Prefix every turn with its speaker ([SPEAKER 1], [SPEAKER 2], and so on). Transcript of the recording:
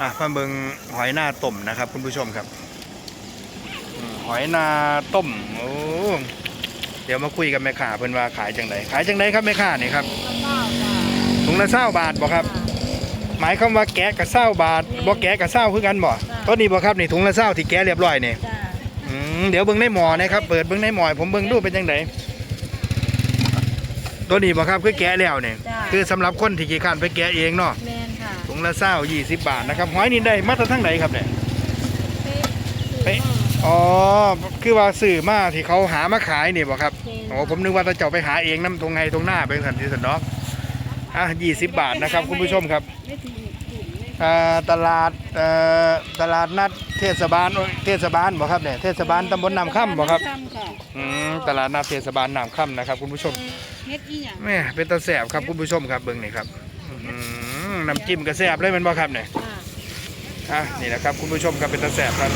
[SPEAKER 1] อะมาเบิงหอยหน้าต้มนะครับ คุณผู้ชมครับอืมหอยนาต้มโอ้เดี๋ยวมาคุยกับแม่ค้าเพิ่นว่าขายจังไดขายจังไดครับแม่ค้านี่ครับ
[SPEAKER 2] ข้าวจ้า
[SPEAKER 1] ถุงละเศร้าบาทบ่ครับ หมายความว่าแกะกับเศร้าบาทบ่แกะกับเศร้าคือกันบ่ต้นนี้บ่ครับนี่ถุงละเศร้าที่แกะเรียบร้อยนี่
[SPEAKER 2] จ้า
[SPEAKER 1] อืมเดี๋ยวเบิ่งในหมอนะครับเปิดเบิ่งในหมอให้ผมเบิ่งดูเป็นจังไดตัวนี้บ่ครับคือแกะแล้วนี่
[SPEAKER 2] จ้า
[SPEAKER 1] คือสำหรับคนที่ขี้ข้านไปแกะเองเนาะ
[SPEAKER 2] แมนค่ะ
[SPEAKER 1] ถุงละเศร้า20บาทนะครับหอยนี่ได้มาจากทางไหนครับเนี่ย
[SPEAKER 2] เป๊ะ
[SPEAKER 1] อ๋อคือว่าสื่อมาที่เขาหามาขายนี่บ่ครับ
[SPEAKER 2] จริง
[SPEAKER 1] อ๋อผมนึกว่าจะเจ้าไปหาเองน้ำตรงไงตรงหน้าเป็นสันติสันดอกอะยี่สิบบาทนะครับคุณผู้ชมครับ
[SPEAKER 2] ไม่ถึงถุงไม่
[SPEAKER 1] อ่า ตลาดเอ่อตลาดนัดเทศบาลโอ้ยเทศบาลบ่ครับเนี่ยเทศบาลตำบลน้ำค่ำบ่ครับ
[SPEAKER 2] น้ำค่ำค่ะ
[SPEAKER 1] อืมตลาดนัดเทศบาลน้ำค่ำนะครับคุณผู้ชม
[SPEAKER 2] เฮ็ดอีหยัง
[SPEAKER 1] แม่เป็นตาแสบครับคุณผู้ชมครับเบิ่งนี่ครับอืมน้ำจิ้มก็แสบเลยแมันบ่ครับเนี่ย
[SPEAKER 2] อ่า
[SPEAKER 1] อะนี่นะครับคุณผู้ชมครับเป็นตาแสบครับ